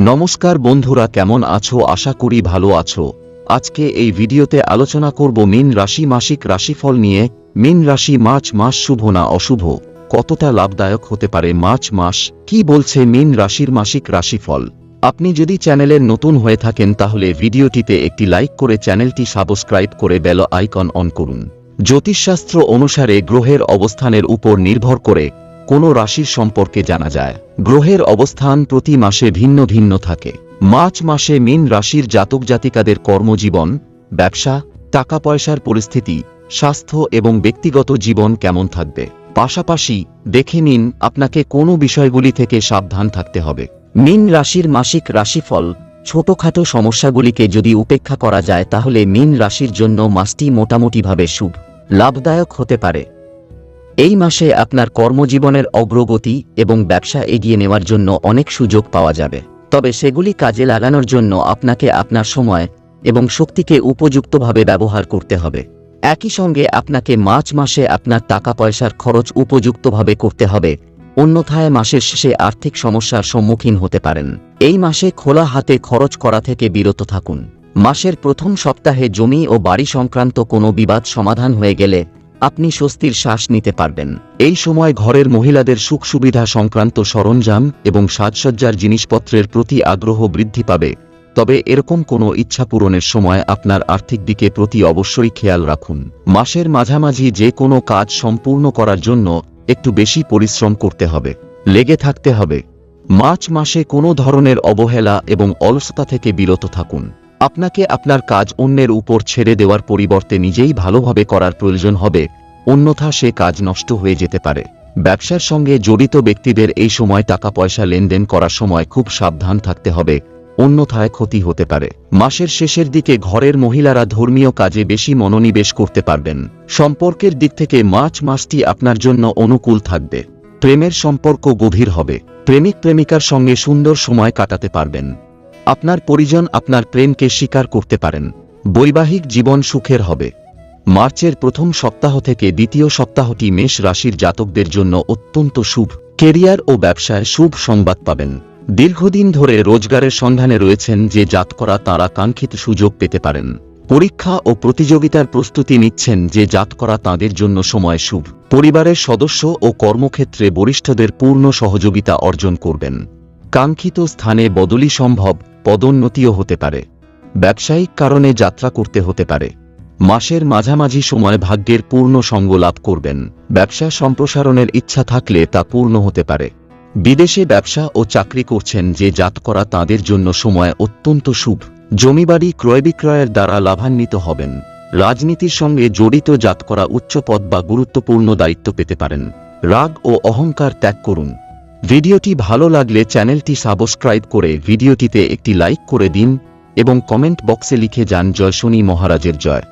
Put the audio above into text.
নমস্কার বন্ধুরা, কেমন আছো? আশা করি ভালো আছো। আজকে এই ভিডিওতে আলোচনা করব মিন রাশি, মাসিক রাশিফল নিয়ে। মিন রাশি, মার্চ মাস শুভ না অশুভ? কতটা লাভদায়ক হতে পারে মার্চ মাস? কি বলছে মিন রাশির মাসিক রাশিফল? আপনি যদি চ্যানেলের নতুন হয়ে থাকেন, তাহলে ভিডিওটিতে একটি লাইক করে চ্যানেলটি সাবস্ক্রাইব করে বেল আইকন অন করুন। জ্যোতিষশাস্ত্র অনুসারে গ্রহের অবস্থানের উপর নির্ভর করে কোন রাশির সম্পর্কে জানা যায়। গ্রহের অবস্থান প্রতি মাসে ভিন্ন ভিন্ন থাকে। মার্চ মাসে মিন রাশির জাতক জাতিকাদের কর্মজীবন, ব্যবসা টাকা পয়সার পরিস্থিতি, স্বাস্থ্য এবং ব্যক্তিগত জীবন কেমন থাকবে। পাশাপাশি দেখে নিন আপনাকে কোনো বিষয়গুলি থেকে সাবধান থাকতে হবে। মিন রাশির মাসিক রাশিফল, ছোটখাটো সমস্যাগুলিকে যদি উপেক্ষা করা যায় তাহলে মিন রাশির জন্য মাসটি মোটামুটিভাবে শুভ, লাভদায়ক হতে পারে। এই মাসে আপনার কর্মজীবনের অগ্রগতি এবং ব্যবসা এগিয়ে নেওয়ার জন্য অনেক সুযোগ পাওয়া যাবে। তবে সেগুলি কাজে লাগানোর জন্য আপনাকে আপনার সময় এবং শক্তিকে উপযুক্তভাবে ব্যবহার করতে হবে। একই সঙ্গে আপনাকে মার্চ মাসে আপনার টাকা পয়সার খরচ উপযুক্তভাবে করতে হবে। অন্যথায় মাসের শেষে আর্থিক সমস্যার সম্মুখীন হতে পারেন। এই মাসে খোলা হাতে খরচ করা থেকে বিরত থাকুন। মাসের প্রথম সপ্তাহে জমি ও বাড়ি সংক্রান্ত কোনো বিবাদ সমাধান হয়ে গেলে আপনি স্বস্তির শ্বাস নিতে পারবেন। এই সময় ঘরের মহিলাদের সুখ সুবিধা সংক্রান্ত সরঞ্জাম এবং সাজসজ্জার জিনিসপত্রের প্রতি আগ্রহ বৃদ্ধি পাবে। তবে এরকম কোনো ইচ্ছা পূরণের সময় আপনার আর্থিক দিকে প্রতি অবশ্যই খেয়াল রাখুন। মাসের মাঝামাঝি যে কোনো কাজ সম্পূর্ণ করার জন্য একটু বেশি পরিশ্রম করতে হবে। লেগে থাকতে হবে। মার্চ মাসে কোনো ধরনের অবহেলা এবং অলসতা থেকে বিরত থাকুন। আপনাকে আপনার কাজ অন্যের উপর ছেড়ে দেওয়ার পরিবর্তে নিজেই ভালোভাবে করার প্রয়োজন হবে, অন্যথা সে কাজ নষ্ট হয়ে যেতে পারে। ব্যবসার সঙ্গে জড়িত ব্যক্তিদের এই সময় টাকা পয়সা লেনদেন করার সময় খুব সাবধান থাকতে হবে, অন্যথায় ক্ষতি হতে পারে। মাসের শেষের দিকে ঘরের মহিলারা ধর্মীয় কাজে বেশি মনোনিবেশ করতে পারবেন। সম্পর্কের দিক থেকে মার্চ মাসটি আপনার জন্য অনুকূল থাকবে। প্রেমের সম্পর্ক গভীর হবে। প্রেমিক প্রেমিকার সঙ্গে সুন্দর সময় কাটাতে পারবেন। আপনার পরিজন আপনার প্রেমকে স্বীকার করতে পারেন। বৈবাহিক জীবন সুখের হবে। মার্চের প্রথম সপ্তাহ থেকে দ্বিতীয় সপ্তাহটি মেষ রাশির জাতকদের জন্য অত্যন্ত শুভ। কেরিয়ার ও ব্যবসায় শুভ সংবাদ পাবেন। দীর্ঘদিন ধরে রোজগারের সন্ধানে রয়েছেন যে জাতকরা তারা কাঙ্ক্ষিত সুযোগ পেতে পারেন। পরীক্ষা ও প্রতিযোগিতার প্রস্তুতি নিচ্ছেন যে জাতকরা তাদের জন্য সময় শুভ। পরিবারের সদস্য ও কর্মক্ষেত্রে বরিষ্ঠদের পূর্ণ সহযোগিতা অর্জন করবেন। কাঙ্ক্ষিত স্থানে বদলি সম্ভব। পদোন্নতিও হতে পারে। ব্যবসায়িক কারণে যাত্রা করতে হতে পারে। মাসের মাঝামাঝি সময় ভাগ্যের পূর্ণ সঙ্গ লাভ করবেন। ব্যবসা সম্প্রসারণের ইচ্ছা থাকলে তা পূর্ণ হতে পারে। বিদেশে ব্যবসা ও চাকরি করছেন যে জাত করা তাঁদের জন্য সময় অত্যন্ত শুভ। জমিবাড়ি ক্রয় বিক্রয়ের দ্বারা লাভান্বিত হবেন। রাজনীতির সঙ্গে জড়িত জাত করা উচ্চপদ বা গুরুত্বপূর্ণ দায়িত্ব পেতে পারেন। রাগ ও অহংকার ত্যাগ করুন। ভিডিওটি ভালো লাগলে চ্যানেলটি সাবস্ক্রাইব করে ভিডিওটিতে একটি লাইক করে দিন এবং কমেন্ট বক্সে লিখে যান জয় শনি মহারাজের জয়।